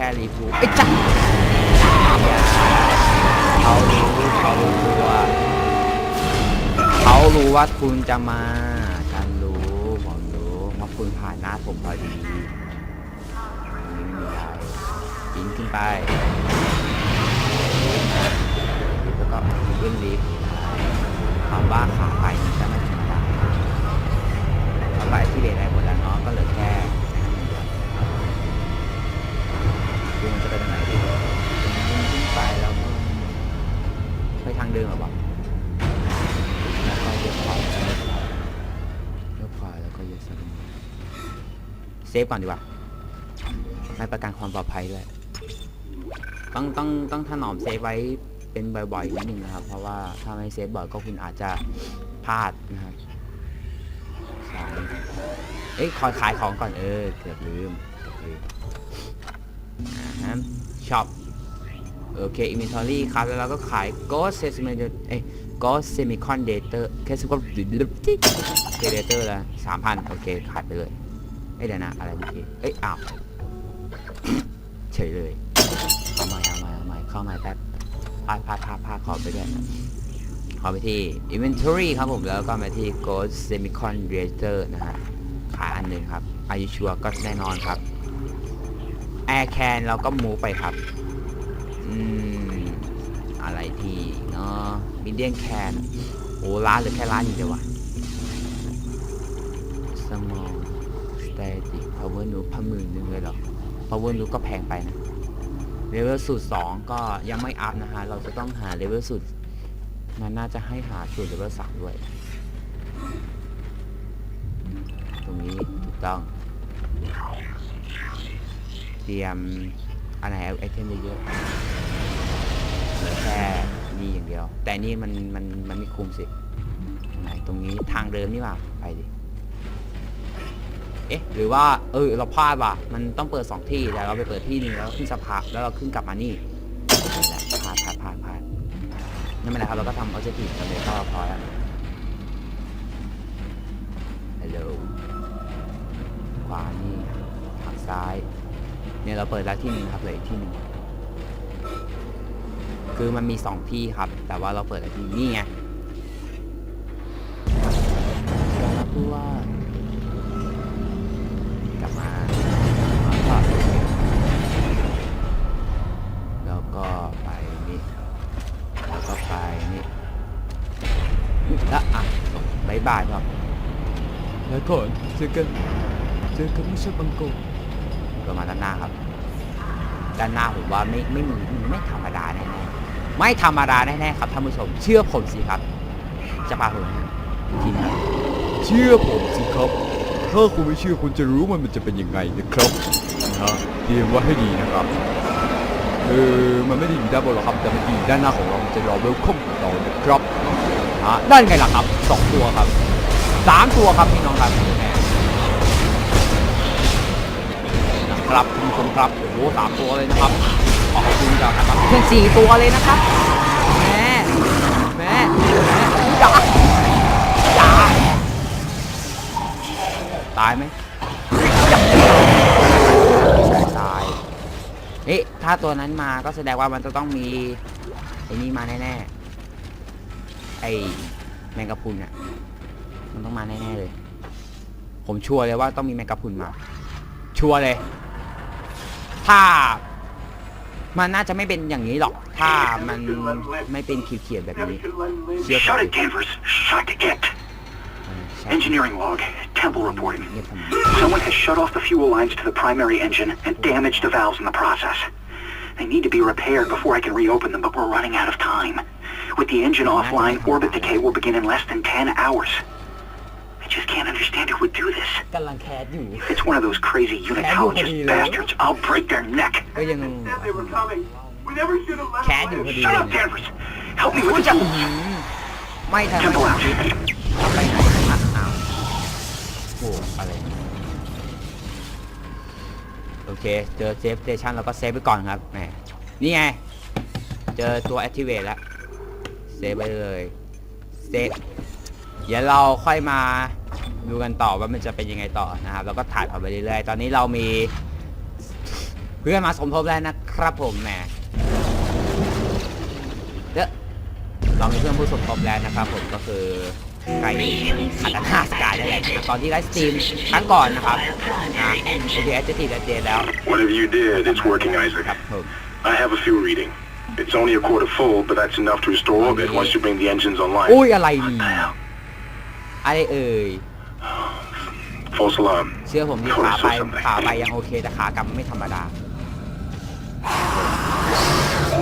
ค่รีฟูไอ้ยจ้าเขารู้เขารู้ตัวเขารู้ว่าคุณจะมาฉันรู้ผมรู้ว่าคุณผ่านหน้าผมพอดีไม่มีอะไรยิงขึ้นไปแล้วก็ขึ้นลิฟต์คำว่าขาไปมันจะไม่ธรรมดาเอาไปที่เบรอะไรหมดแล้วเนาะก็เหลือแค่ ฟก่อนดีกว่าให้ประกันความปลอดภัยด้วย ต้องต้องต้องถนอมเซฟไว้เป็นบ่อยๆนิดนึงนะครับ เพราะว่าถ้าไม่เซฟบ่อยก็คุณอาจจะพลาดนะครับเอ้ยคอยขายของก่อนเออเกือบลืมเกือบลืมอ่าฮะช็อปโอเค inventory ครับ แล้วเราก็ขาย Ghost s e m i c o n เอ้ย ghost semiconductor แค่ semiconductor ละสามพันโอเค ขายไปเลย เอ้ยเดี๋ยวนะอะไรเมื่อกี้เอ้ยอ้าวเฉยเลยเข้ามาเอามาเอามาเข้ามาแป๊บพาดพาดพาดพาดขอไปด้วยขอไปที่ inventory ครับผมแล้วก็มาที่ ghost semicon reactor นะฮะขายอันหนึ่งครับอายุชัวก็แน่นอนครับ air can เราก็มูไปครับอืมอะไรที่เนาะ medium can โอ้ร้านหรือแค่ร้านอยู่เดียววะ power นูพันหมื่นหนึ่งเลยเหรอ power นูก็แพงไปนะเลเวลสูตร2ก็ยังไม่อัพนะฮะ เราจะต้องหาเลเวลสูตรมันน่าจะให้หาสูตรเลเวล3ด้วย ตรงนี้ถูกต้อง เตรียมอะไรไอเทมเยอะๆเหลือแค่นี่อย่างเดียว แต่นี่มันมันมันไม่คุ้มสิไหนตรงนี้ทางเดิมนี่ว่าไปดิ เอ๊ะ หรือว่า เออ เราพลาดว่ะ มันต้องเปิดสองที่ แต่เราไปเปิดที่หนึ่งแล้วขึ้นสะพานแล้วเราขึ้นกลับมานี่นี่แหละพลาดพลาดพลาดพลาดนั่นไม่เป็นไรครับ เราก็ทำออเจตีฟสำเร็จก็พอแล้วฮัลโหลขวานี่ทางซ้าย เนี่ยเราเปิดแล้วที่หนึ่งครับเหลืออีกที่หนึ่งคือมันมีสองที่ครับ แต่ว่าเราเปิดแล้วที่นี่ไงแล้ว่า บายบายครับแล้วก่อนเจอกันเจอกันไม่ใช่บังโกก็มาด้านหน้าครับ ด้านหน้าผมว่าไม่ไม่มีไม่ธรรมดาแน่ๆไม่ธรรมดาแน่ๆครับท่านผู้ชม เชื่อผมสิครับ จะพาผมนะอีกทีนะครับเชื่อผมสิครับถ้าคุณไม่เชื่อคุณจะรู้มันมันจะเป็นยังไงนะครับนะเตรียมไว้ให้ดีนะครับเออมันไม่ได้อยู่ด้านบนหรอกครับแต่มันอยู่ด้านหน้าของเรามันจะรอเวลคัมเรานะครับ อะนั่นไงล่ะครับสองตัวครับสามตัวครับพี่น้องครับแหมนะครับคุณผู้ชมครับโอ้โหสามตัวเลยนะครับขอบคุณจากนะครับเพื่อนสี่ตัวเลยนะครับแหม่แหม่แหม่อย่าอย่าตายไหมอย่าตายเอ๊ะถ้าตัวนั้นมาก็แสดงว่ามันจะต้องมีไอ้นี่มาแน่ๆ ไอ้แมงกะพรุนอะมันต้องมาแน่ๆเลย ผมชัวร์เลยว่าต้องมีแมงกะพรุนมา ชัวร์เลย ถ้า มันน่าจะไม่เป็นอย่างนี้หรอก ถ้ามันไม่เป็นขีดเขียนแบบนี้ Shut Shut it, Danvers. Shut it. เออใช่ Engineering log. Temple reporting. เงียบทำไม Someone has shut off the fuel lines to the primary engine and damaged the valves in the process. They need to be repaired before I can reopen them, but we're running out of time. With the engine offline, orbit decay will begin in less than 10 hours. I just can't understand who would do this. กำลังแคสอยู่ If it's one of those crazy unitologist bastards, I'll break their neck. ก็ยัง said they were coming. We never should have let แคส them อยู่พอ live. ดี Shut เลย up, Danvers. Help me with จะ this. อื้อหือไม่ทัน Temple out. ไปไหนอ่ะอ้าวโอ้อะไรเนี่ยโอเค เจอเซฟสเตชันเราก็เซฟไปก่อนครับแหมนี่ไง เจอตัว activate แล้ว เซฟไปเลยเซฟเดี๋ยวเราค่อยมาดูกันต่อว่ามันจะเป็นยังไงต่อนะครับ แล้วก็ถ่ายผ่านไปเรื่อยๆ ตอนนี้เรามี เพื่อนมาสมทบแล้วนะครับผมแหมเด้อเรามีเพื่อนผู้สมทบแล้วนะครับ ผมก็คือไก่ขัตนาสกายนั่นแหละนะครับตอนที่ไลฟ์สตรีมครั้งก่อนนะครับนะโอเคแอดจะติดแอดเจแล้ว Whatever you did, it's working, Isaac. ครับผม I have a fuel reading. It's only a quarter full, but that's enough to restore orbit once you bring the engines online. อุ้ยอะไรนี่อะไรเอ่ย False alarm. เชื่อผมที่ขาไปขาไปยังโอเคแต่ขากลับไม่ธรรมดา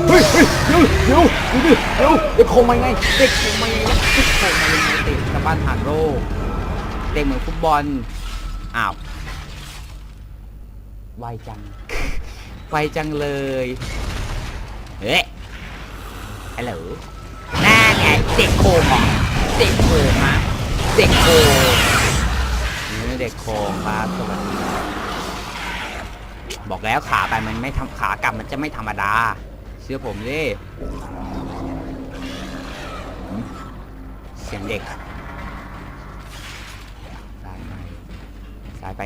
เฮ้ยเฮ้ยเดี๋ยวเดี๋ยวเดี๋ยวเดี๋ยวเด็กโคงมาไงเด็กโคงมาไงเด็กโคงมายังไงเตะกับบ้านผ่านโรคเด็กเหมือนฟุตบอล อ้าวไวจังไวจังเลย เฮ้ยฮัลโหลน่าไงเด็กโคงเหรอเด็กโคงฮะเด็กโคงนี่เด็กโคงครับสวัสดีบอกแล้วขาไปมันไม่ทำขากลับมันจะไม่ธรรมดา เชื่อผมดิเสียงเด็กสายไปสายไป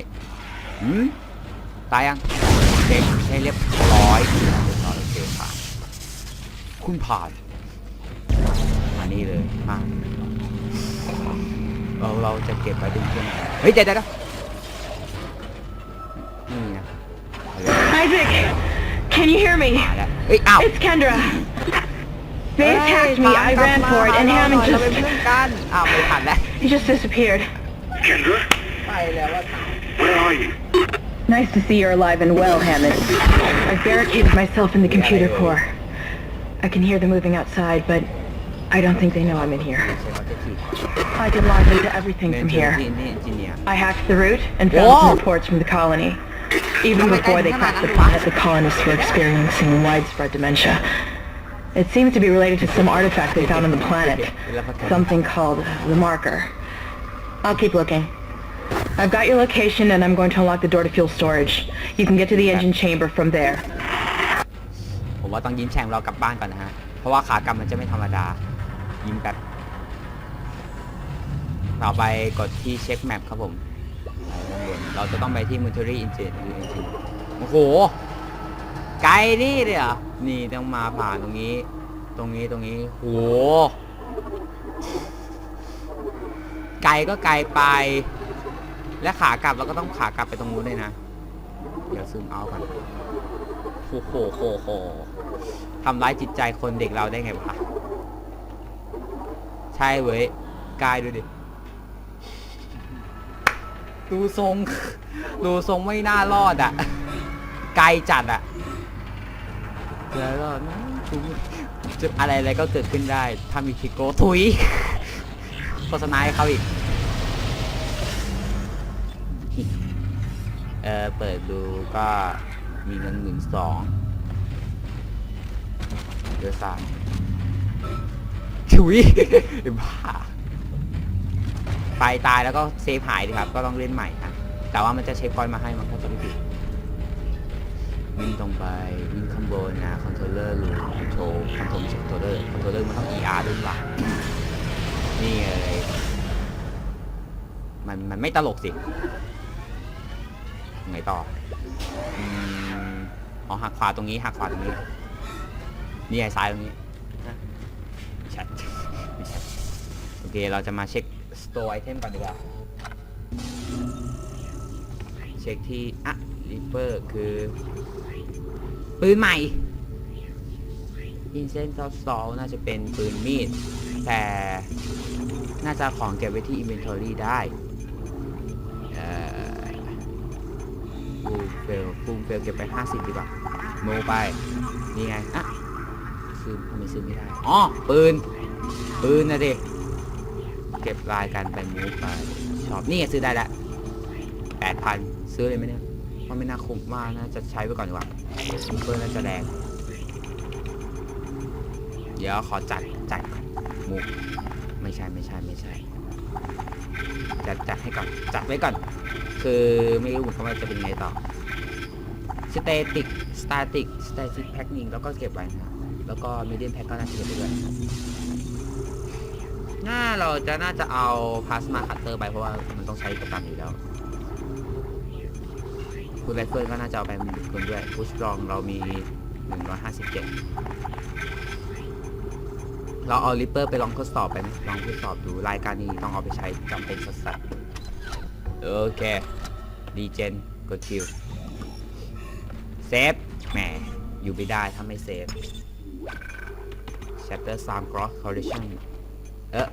หืมตายยังเด็กใช้เรียบร้อยเรียบร้อยโอเคผ่าน คุณผ่านมานี่เลยมาเราเราจะเก็บไว้เป็นเพื่อนกันเฮ้ยเดี๋ยวเดี๋ยวเดี๋ยวนี่นะเอาเลย Isaac, can you hear me? มาแล้วเฮ้ยอ้าว It's Kendra. They attacked me. I ran for it, and Hammond เราเป็น just เพื่อนกันอ้าวไม่ทันแล้ว he just disappeared. Kendra? ไปแล้วว่า Where are you? Nice to see you're alive and well, Hammond. I've barricaded myself in the computer core. I can hear them moving outside, but I don't think they know I'm in here. I did log into everything from here. I hacked the route and found some reports from the colony. Even before they crossed the planet, the colonists were experiencing widespread dementia. It seems to be related to some artifact they found on the planet. Something called the marker. I'll keep looking. I've got your location and I'm going to unlock the door to fuel storage. You can get to the engine chamber from there. ว่าต้องยิ้มแฉ่งเรากลับบ้านก่อนนะฮะ เพราะว่าขากลับมันจะไม่ธรรมดา ยิ้มแบบต่อไปกดที่เช็คแมปครับผม เราจะต้องไปที่ Military Engine โอ้โห ไกลนี่เลยเหรอ นี่ต้องมาผ่านตรงนี้ ตรงนี้ตรงนี้โห ไกลก็ไกลไป และขากลับเราก็ต้องขากลับไปตรงนู้นเลยนะ เดี๋ยวซูมเอาก่อนโอ้โหโหโห ทำร้ายจิตใจคนเด็กเราได้ไงวะใช่เว้ยกายดูดิดูทรงดูทรงไม่น่ารอดอะ่ะไกลจัดอะ่ะเดี๋ยวรอดนะทุยจะอะไรอะไรก็เกิดขึ้นได้ถ้ามีคิโกทุยโฆษณาให้เขาอีก เออเปิดดูก็มีเงินหมื่นสอง เดือสามถุย บ้า ไปตายแล้วก็เซฟหายดีครับ ก็ต้องเล่นใหม่ครับ แต่ว่ามันจะเช็คพอยต์มาให้มันก็จะไม่ผิดวิ่งตรงไปวิ่งข้างบนนะคอนโทรลเลอร์รูคอนโทรลคอนโทรลไม่ใช่คอนโทรลเลอร์คอนโทรลเลอร์มันต้อง ER ด้วยว่ะนี่เลยมันมันไม่ตลกสิไงต่ออ๋อหักขวาตรงนี้หักขวาตรงนี้ นี่ไอ้ซ้ายตรงนี้นะไม่ใช่ไม่ใช่โอเค เราจะมาเช็ค store item ก่อนดีกว่า เช็คที่ อะ reaper คือ ปืนใหม่ Incent of Salt น่าจะเป็นปืนมีด แต่น่าจะของเก็บไว้ที่ inventory ได้ฟูลเฟลฟูลเฟลเก็บไป 50 ดีกว่า โมไป นี่ไง อะ ซื้อทำไมซื้อไม่ได้ อ๋อ ปืน ปืนนะดิ เก็บรายการไปมูฟไปชอบนี่ไงซื้อได้แล้ว8,000ซื้อเลยไหมเนี่ยเพราไม่น่าคุ้มมากน่าจะใช้ไปก่อนดีกว่าซูเปอร์น่าจะแรงเดี๋ยวขอจัดจัดมูฟไม่ใช่ไม่ใช่ไม่ใช่จัดจัดให้ก่อนจัดไว้ก่อน คือไม่รู้เหมือนกันว่าจะเป็นไงต่อสเตติกสตาติกสเตติกแพ็คนิ่งแล้วก็เก็บไว้นะ แล้วก็มีเดียมแพ็คก็น่าจะเก็บไปด้วยน่าเราจะน่าจะเอาพลาสมาคัตเตอร์ไปเพราะว่ามันต้องใช้ประกันอยู่แล้วคุณไรเฟิลก็น่าจะเอาไปหนึ่งคนด้วยพุชรองเรามี 157 เราเอาลิปเปอร์ไปลองทดสอบไปไหมลองทดสอบดูรายการนี้ต้องเอาไปใช้จำเป็นสัสๆโอเคดีเจนกดคิวเซฟแหมอยู่ไม่ได้ถ้าไม่เซฟ chapter 3 cross collision เออ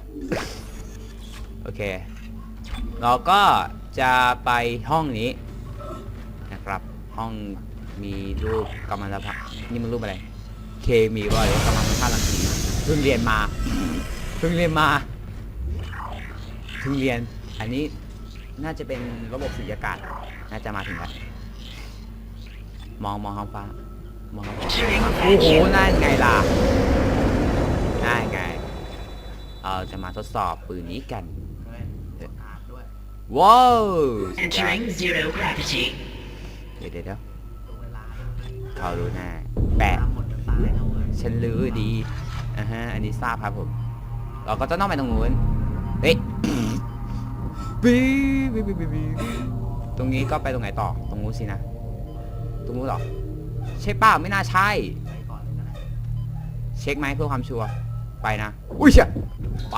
โอเค เราก็จะไปห้องนี้นะครับ ห้องมีรูปกำมะละพันี่มันรูปอะไร เคมีว่าเลยกำมะละพัรังสีเพิ่งเรียนมา เพิ่งเรียนมา เพิ่งเรียน อันนี้น่าจะเป็นระบบสุญญากาศ น่าจะมาถึงแล้ว มองมองท้องฟ้ามองท้องฟ้าโอ้โหนั่นไงล่ะ เราจะมาทดสอบปืนนี้กันว้าว Entering zero gravity. เดี๋ยวเดี๋ยวเดี๋ยวเขารู้แน่แปะฉันรู้ดีอ่าฮะ อันนี้ทราบครับผม เราก็จะต้องไปตรงนู้นเฮ้ยบีบีบีบีบีตรงนี้ก็ไปตรงไหนต่อ ตรงนู้นสินะ ตรงนู้นเหรอ ใช่เปล่าไม่น่าใช่ เช็คไหมเพื่อความชัวร์ ไปนะ อุ้ยเชี่ยไป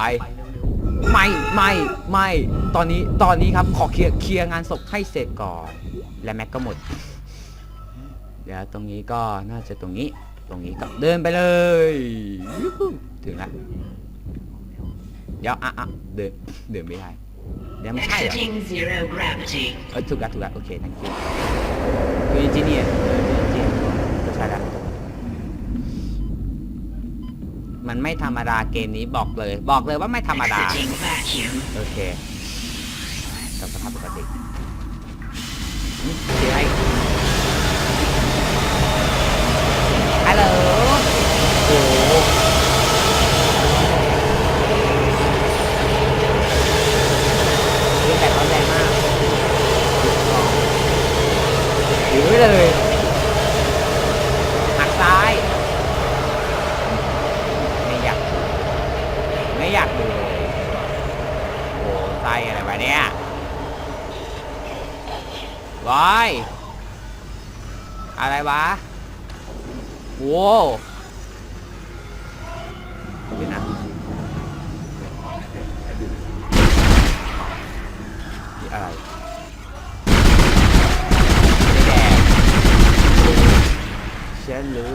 ไม่ไม่ไม่ตอนนี้ตอนนี้ครับขอเคลียร์เคลียร์งานศพให้เสร็จก่อน และแม็กก็หมด เดี๋ยวตรงนี้ก็น่าจะตรงนี้ ตรงนี้ก็เดินไปเลยยูฮูถึงแล้วเดี๋ยวอะอะเดินเดินไม่ได้เดี๋ยวไม่ใช่เหรอ Exiting zero gravity. เออถูกแล้วถูกแล้วโอเคนั่นคือคืออินจิเนียร์เอออินจิเนียร์ก็ใช่แล้ว มันไม่ธรรมดาเกมนี้บอกเลย บอกเลยว่าไม่ธรรมดา Exiting vacuum. โอเคกับสภาพปกตินี่คืออะไรฮัลโหลโอ้โหเรียนแบบร้อนแรงมากถือไว้เลยหักซ้าย ไม่อยาก ไม่อยากดูเลย โอ้ ไส้อะไรวะเนี่ยบอยอะไรวะโว้เดี๋ยวนะนี่อะไรไม่แดงเชนหรือ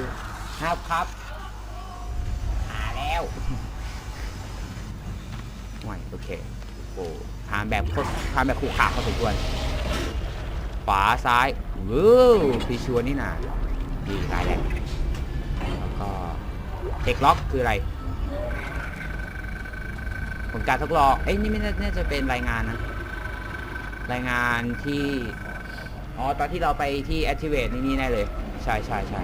ครับครับหาแล้วห่โอเค โอ้ทางแบบโคตรทางแบบขู่ขาพอสมควรขวาซ้ายวู้พีชัวนี่น่ะดีตายแล้วแล้วก็เทคล็อกคืออะไรผมการทดลองเอ้ยนี่ไม่น่าน่าจะเป็นรายงานนะ รายงานที่ อ๋อ ตอนที่เราไปที่ activate นี่นี่แน่เลย ใช่ใช่ใช่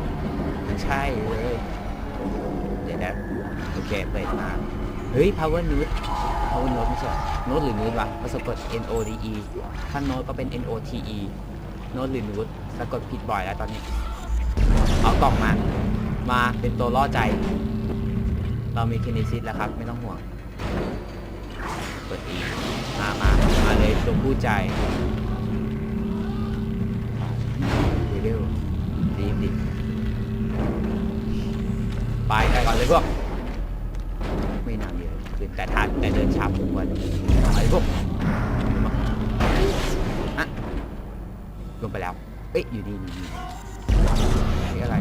ใช่เลย เดี๋ยวนะโอเคเปิดมา เฮ้ย power node power node ไม่ใช่ node หรือ node วะมันสะกด n o d e ถ้า node ก็เป็น n o t e node หรือ node สะกดผิดบ่อยแล้วตอนนี้ เอากล่องมา มาเป็นตัวล่อใจ เรามี kinesis แล้วครับ ไม่ต้องห่วงกด e มามามาเลยจงพูดใจเร็วๆรีดิไปไปก่อนเลยพวก นานแต่ทานแต่เดินช้าผมวันไอ้พวกมาอะลงไปแล้ว เอ๊ะอยู่นี่นี่นี่อะไร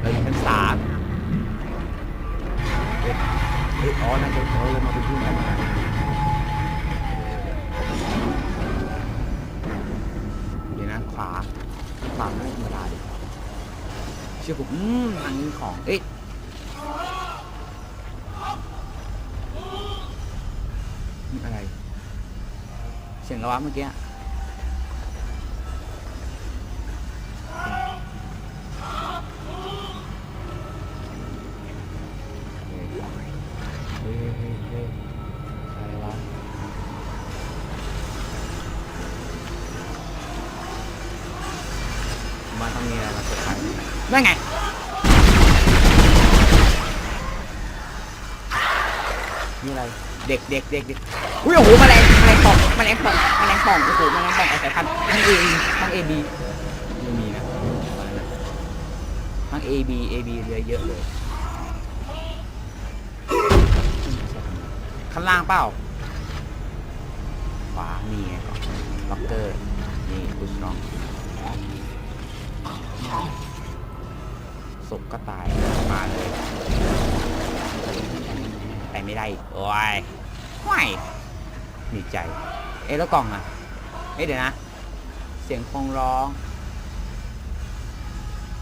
เราอยู่ชั้นสามเอ๊ะเอ๊ะอ๋อนั่นเขาเลยมาเป็นผู้นำเดี๋ยวนะขวาขวาไม่ธรรมดาดิเชื่อผมอืมอันนี้ของ เอ๊ะนี่อะไร เสียงระวะเมื่อกี้อะเฮ้ยเฮ้ยเฮ้ยอะไรวะมันต้องมีอะไรมาเซอ ร์ไพรส์นั่นไงนี่อะไรเด็กเด็กเด็กเด็กอุ้ยโอ้โหแมลงแมลงป่องแมลงป่องแมลง ป่องโอ้โหแมลงป่องสายพันธุ์ทั้งเอทั้งเอบียังมีนะทั้งเอบีเอบีเยอะเยอะเลย ข้างล่างเปล่าขวานี่ไงล็อกเกอร์ นี่พุชน้องศพก็ตายมาเลยไปไม่ได้ โอ้ยไม่ดีใจ เอ๊ะแล้วกล่องอะ เอ๊ะเดี๋ยวนะ เสียงคงร้อง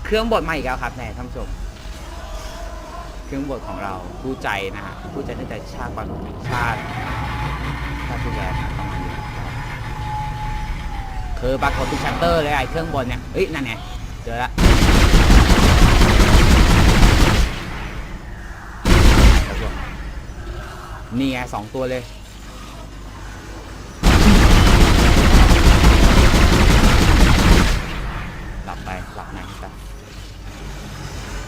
เครื่องบดมาอีกแล้วครับแน่ท่านผู้ชม เครื่องบดของเราผู้ใจนะฮะผู้ใจตั้งแต่ชาติก่อนชาติชาติที่แล้วประมาณนี้คือปรากฏเป็นชัตเตอร์เลยไอ้เครื่องบดเนี่ยเฮ้ยนั่นไงเจอละนี่ไงสองตัวเลย หลับไปหลับในไป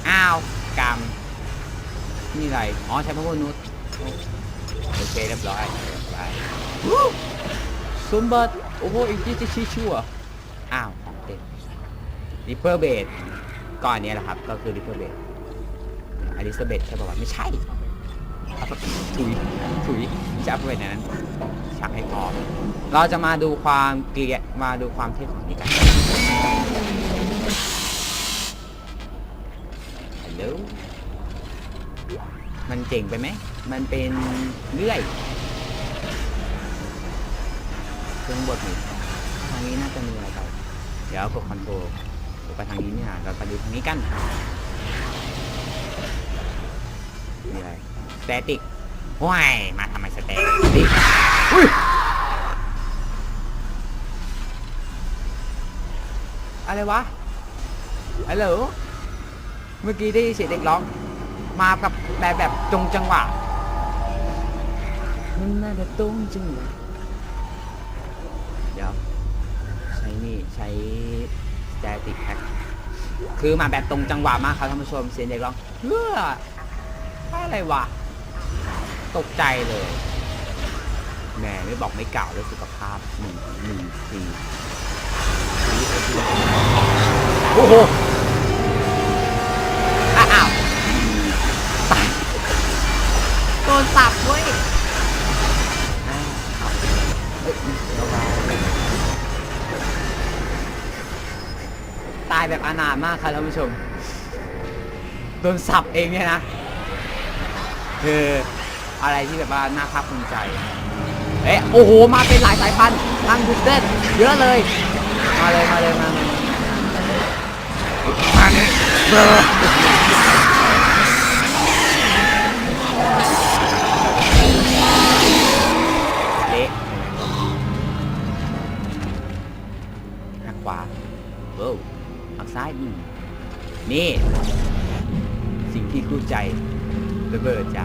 อ้าวกรรม นี่ อะไรอ๋อใช้พระมนุษย์โอเคเรียบร้อยเรียบร้อยซุมเบิร์ตโอ้โหอีกที่จะชี้ชั่วอ้าวของเต็มริเปอร์เบดก่อนนี้แหละครับ ก็คือริเปอร์เบดอลิซาเบธใช่ป่าวไม่ใช่เอาไปถุยถุยจะเอาไปในนั้นชักให้พอเราจะมาดูความเกลียดมาดูความเท่ของนี่กัน มันเจ๋งไปไหม มันเป็นเลื่อย เครื่องบดนี่ทางนี้น่าจะมีอะไรไปเดี๋ยวกดคอนโทรลไปทางนี้เนี่ย เราไปดูทางนี้กัน มีอะไรสเตติกว้ายมาทำไมสเตติกอะไรวะฮัลโหลเมื่อกี้ได้เสียงเด็กร้อง มากับแบบแบบจงจังหวะมันน่าจะตรงจังหวะเดี๋ยวใช้นี่ใช้ static hack คือมาแบบตรงจังหวะมากครับท่านผู้ชมเสียงเด็กร้องเฮ้ออะไรวะ ตกใจเลยแหมไม่บอกไม่กล่าวเรื่องสุขภาพหนึ่งหนึ่งทีโอ้โหานมากครับท่านผู้ชม โดนสับเองเนี่ยนะ คืออะไรที่แบบว่าน่าภาคภูมิใจ เอ๊ะโอ้โห มาเป็นหลายสายพันธุ์ทางดุเด่นเยอะเลย มาเลย มาเลย มาเลยมาเลยายอืมนี่ สิ่งที่คู่ใจระเบิดจ้ะ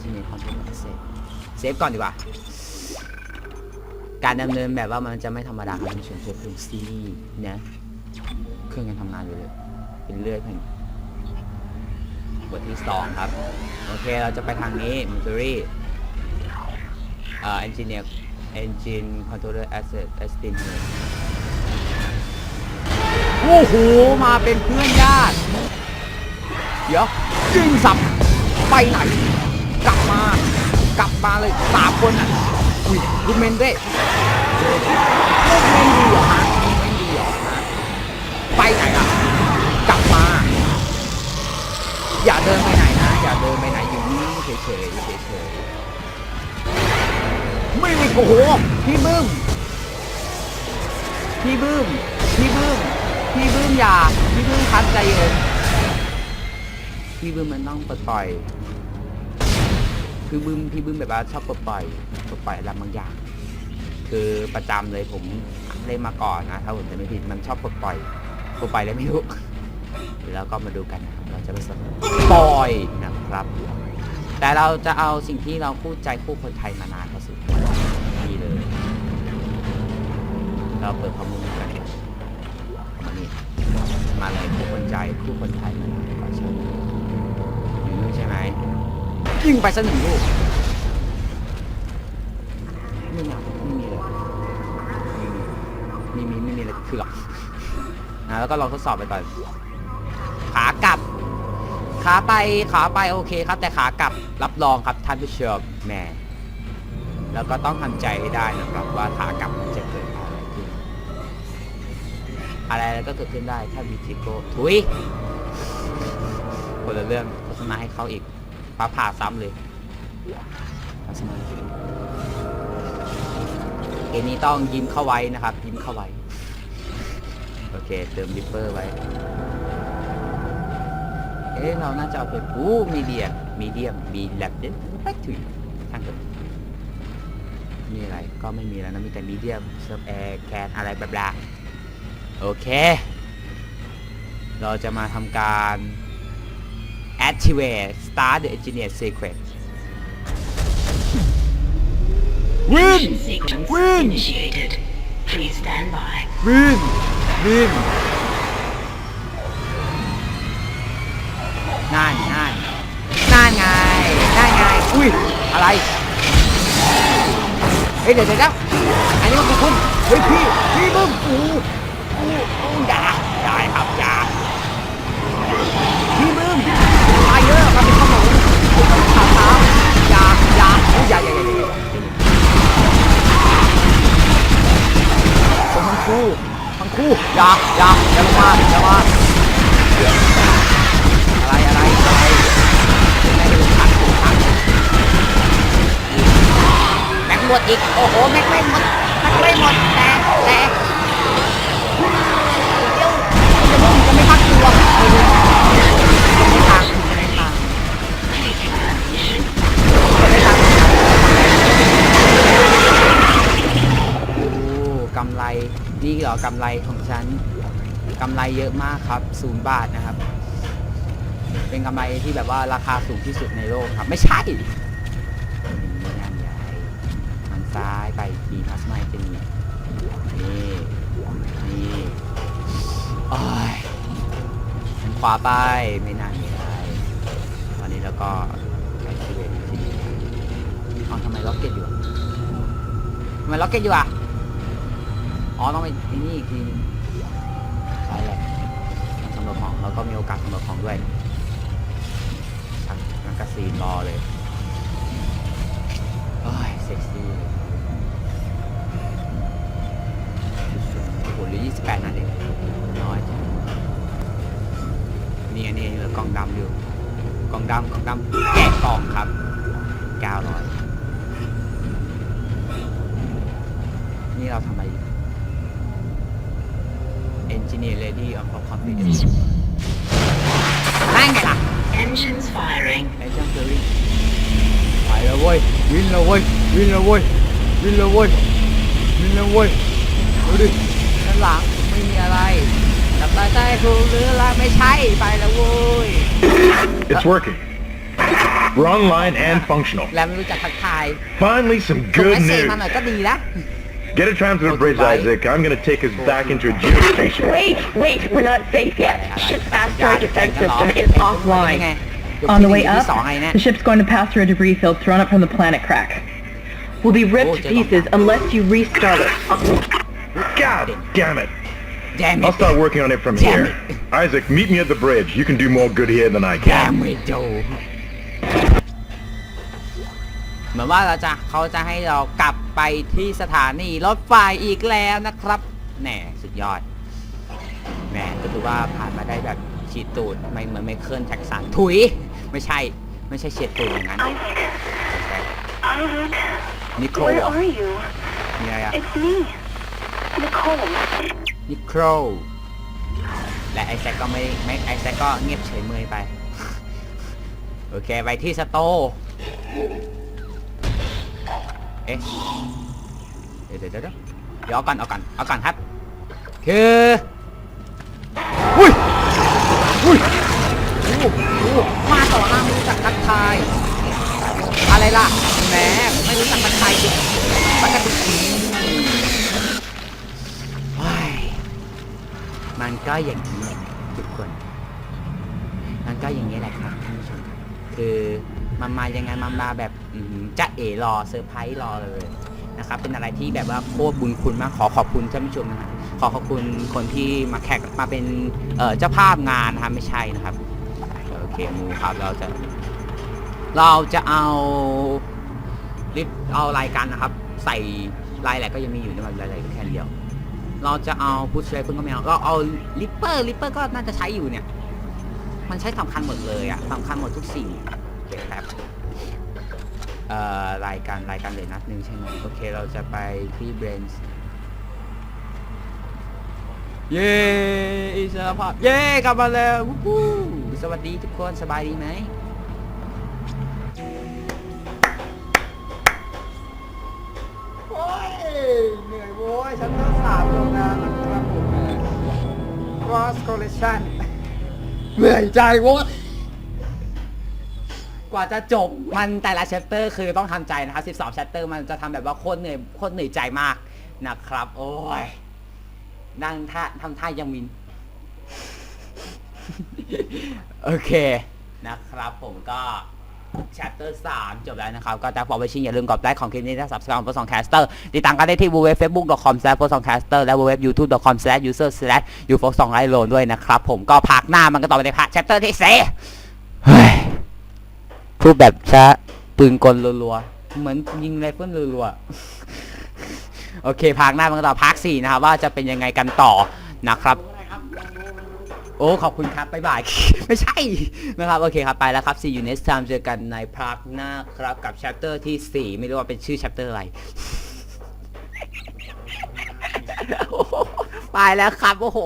ที่ในคอนโทรลเซฟเซฟก่อนดีกว่า การดำเนินแบบว่ามันจะไม่ธรรมดาครับท่านเชฟเพิ่งซีรีส์นะเครื่องยังทำงานอยู่เลย เป็นเลื่อยเพิ่งบทที่สองครับ โอเคเราจะไปทางนี้มิสซูรีเอ่อ engineer engine controller asset estimate โอ้ โอ้โห มาเป็นเพื่อนญาติ เดี๋ยวจึงสับไปไหน กลับมา กลับมาเลยสามคนอะอุ้ยลูกเมนเด้ลูกเมนดีเหรอฮะลูกเมนดีเหรอฮะไปไหนอะ กลับมา อย่าเดินไปไหนนะ อย่าเดินไปไหนอยู่นี่เฉยๆเฉยๆไม่มีโอ้โหพี่บึ้มพี่บึ้มพี่บึ้ม พี่บึ้มอย่าพี่บึ้มคัดใจเย็นพี่บึ้มมันต้องปลดปล่อยคือบึ้มพี่บึ้มแบบว่าชอบปลดปล่อยปลดปล่อยอะไรบางอย่าง คือประจำเลยผมเล่นมาก่อนนะถ้าผมจะไม่ผิดมันชอบปลดปล่อยปลดปล่อยแล้วไม่รู้แล้วก็มาดูกันนะครับเราจะไปสปอยนะครับ แต่เราจะเอาสิ่งที่เราพูดใจคู่คนไทยมานานพอสุดนี่เลย เราเปิดข้อมูลกัน มาเลยคู่คนใจคู่คนไทยมานานกว่าใช่ไหมอยู่นู่นใช่ไหมยิงไปสักหนึ่งลูกไม่มีไม่มีเลยไม่มีไม่มีเลยคือหรอกนะแล้วก็ลองทดสอบไปก่อนขากลับขาไปขาไปโอเคครับ แต่ขากลับรับรองครับท่านผู้ชมแหม่แล้วก็ต้องทำใจให้ได้นะครับว่าขากลับมันจะเกิดอะไรขึ้น อะไรก็เกิดขึ้นได้ถ้ามีทิโก้ทุยคนละเรื่องโฆษณาให้เขาอีกฟ้าผ่าซ้ำเลยทำสมาเกมนี้ต้องยิ้มเข้าไว้นะครับ ยิ้มเข้าไว้ โอเค เติมดิปเปอร์ไว้ เอ๊ะเราน่าจะเอาเป็นอู้มีเดียมีเดียมมีแลบเด็ดไปถึงทางเดินมีอะไรก็ไม่มีแล้วนะมีแต่มีเดียมเซิร์ฟแอร์แคนอะไรแบบบลา โอเค เราจะมาทำการ activate start the engineer sequence วิน Mission sequence Win! initiated. Please stand by. วินวินนั่นนั่นนั่นไงนั่นไงอุ้ย อะไร เฮ้ย เดี๋ยวเดี๋ยวเดี๋ยวอันนี้มันคือคุณเฮ้ย พี่ พี่มึงอู้อู้ อู้อย่ายาครับอย่าพี่มึงตายเยอะมาเป็นขนมขาวขาวอย่าอย่าอย่าอย่าอย่าอย่าทั้งคู่ทั้งคู่อย่าอย่าอย่ามาอย่ามาอะไรอะไรอะไรยังไงดูทักทักแม็กหมดอีกโอ้โหแม็กไม่หมดแม็กไม่ห นี่อกำไรของฉันกำไรเยอะมากครับศูนย์บาทนะครับ เป็นกำไรที่แบบว่าราคาสูงที่สุดในโลกครับ ไม่ใช่นี่นั่นใหญ่มันซ้ายไปอีกทีพลาสมาจะมีนี่นี่โอ้ยขวาไปไม่นานไม่ได้ตอนนี้แล้วก็ไปที่เวทีทำไมล็อกเก็ตอยู่ทำไมล็อกเก็ตอยู่อะ อ๋อต้องไปนี่อีกทีใช่แหละสำรวจของเราก็มีโอกาสสำรวจของด้วยทั้งแมกกาซีนรอเลยโอ้ยเซ็กซี่เลยโอ้โหเหลือ28นัดเองน้อยจังนี่อันนี้เหลือกล่องดำอยู่กล่องดำกล่องดำแกะกล่องครับ900นี่เราทำอะไร อยู่ Engineer Ready of Confidence นั่นไงล่ะ Engines firing. ไอ้เจ้าเจอรี่ไปแล้วเว้ย วินแล้วเว้ย วินแล้วเว้ย วินแล้วเว้ย วินแล้วเว้ย ดูดิด้านหลังไม่มีอะไรจับตาใจครูหรืออะไรไม่ใช่ ไปแล้วโว้ย It's working. We're online and functional. แล้วไม่รู้จักทักทาย Finally, some ส่ง good เมสเซจ news. มาหน่อยก็ดีนะ Get a transmitter through the bridge, Isaac. I'm gonna take us back into a geocation. Wait, wait, we're not safe yet. Ship's asteroid defense system is offline. On the way up, the ship's going to pass through a debris field thrown up from the planet crack. We'll be ripped oh, to pieces unless you restart it. God damn it! Damn it! I'll start working on it from damn here. It. Isaac, meet me at the bridge. You can do more good here than I can. Damn it, dude. เหมือนว่าเราจะเขาจะให้เรากลับไปที่สถานีรถไฟอีกแล้วนะครับแหน่สุดยอดแหม่ก็ถือว่าผ่านมาได้แบบฉีดตูดไม่เหมือนไม่เคลื่อนแท็กสันถุย ไม่ใช่ไม่ใช่เฉียดตูดอย่างนั้น Isaac, Isaac, นิโคล where are you? มีอะไรอะ It's me, Nicole. นิโคลและไอแซคก็ไม่ไม่ไอแซคก็เงียบเฉยเมยไป โอเค ไปที่สโตร์เอ๊ะเดี๋ยวเดี๋ยวเดี๋ยวเดี๋ยวเอาก่อนเอาก่อนเอาก่อนครับ คืออุ้ยอุ้ยโอ้โหมาต่อหน้าไม่รู้จักทักทาย อะไรล่ะแหมไม่รู้จักทักทายดิมันกระตุกว้ายมันก็อย่างนี้ทุกคน มันก็อย่างนี้แหละครับท่านผู้ชมคือ มันมายังไงมันมาแบบจะเอรอเซอร์ไพรส์รอเลยนะครับ เป็นอะไรที่แบบว่าโคตรบุญคุณมากขอขอบคุณท่านผู้ชมนะครับขอขอบคุณคนที่มาแขกมาเป็นเจ้าภาพงานนะครับไม่ใช่นะครับโอเคมูครับเราจะ เราจะเอาลิฟเอารายการนะครับ ใส่รายแหละก็ยังมีอยู่ในวันรายแหละแค่เดียว เราจะเอาพุชเรเพิ่งก็ไม่เอาเราเอาลิปเปอร์ลิปเปอร์ก็น่าจะใช้อยู่เนี่ย มันใช้สำคัญหมดเลยอะสำคัญหมดทุกสิ่ง โอเคครับเอ่อรายการรายการเหลือนัดหนึงใช่ไหมโอเคเราจะไปที่เบรนส์เย้อิสรภาพเย้กลับมาแล้วสวัสดีทุกคนสบายดีไหมโอ้ยเหนื่อยโว้ยฉันต้องสามลงนะนะครับผม cross collection เหนื่อยใจโว้ย กว่าจะจบมันแต่ละ chapter คือต้องทำใจนะครับ12 chapter มันจะทำแบบว่าโคตรเหนื่อยโคตรเหนื่อยใจมากนะครับ โอ้ยนั่งท่าทำท่ายังมิน โอเคนะครับผมก็ chapter 3 จบแล้วนะครับ ก็จะฟอร์เวชิงอย่าลืมกดไลค์ของคลิปนี้และ subscribe ของ Post Caster ติดตามกันได้ที่ www.facebook.com/postcaster และ www.youtube.com/user/ufo2 ด้วยนะครับ ผมก็พักหน้ามันก็ต่อไปในพาร์ท chapter ที่4เฮ้ย พูดแบบช้าปืนกลรัวๆ เหมือนยิงไรเฟิลรัวๆ โอเคพักหน้ามันต่อพาร์ท4นะครับ ว่าจะเป็นยังไงกันต่อนะครับ โอ้ ขอบคุณครับ บ๊ายบาย ไม่ใช่นะครับ โอเคครับ ไปแล้วครับ see you next time เจอกันในพาร์ทหน้าครับ กับ chapter ที่ 4 ไม่รู้ว่าเป็นชื่อ chapter อะไรไปแล้วครับ โอ้โห